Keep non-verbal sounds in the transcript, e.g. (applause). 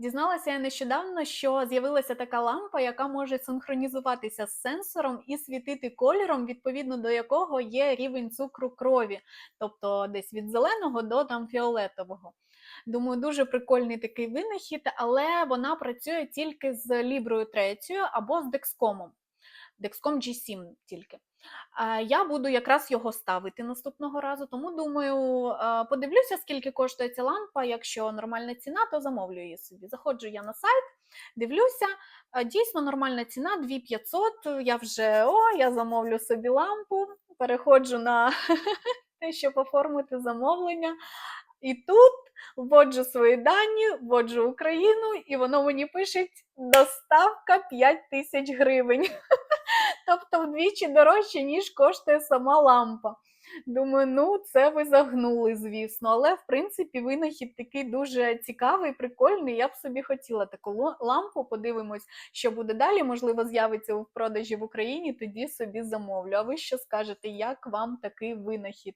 Дізналася я нещодавно, що з'явилася така лампа, яка може синхронізуватися з сенсором і світити кольором, відповідно до якого є рівень цукру крові, тобто десь від зеленого до там фіолетового. Думаю, дуже прикольний такий винахід, але вона працює тільки з ліброю третьою або з декскомом. Dexcom G7 тільки. Я буду якраз його ставити наступного разу, тому думаю, подивлюся, скільки коштує ця лампа. Якщо нормальна ціна, то замовлю її собі. Заходжу я на сайт, дивлюся. Дійсно нормальна ціна 2500. Я вже о, я замовлю собі лампу, переходжу на (laughs) те, щоб оформити замовлення. І тут вводжу свої дані, вводжу Україну, і воно мені пише доставка 5 тисяч гривень. (laughs) Тобто вдвічі дорожче, ніж коштує сама лампа. Думаю, ну це ви загнули, звісно. Але в принципі винахід такий дуже цікавий, прикольний. Я б собі хотіла таку лампу. Подивимось, що буде далі. Можливо, з'явиться у продажі в Україні, тоді собі замовлю. А ви що скажете, як вам такий винахід?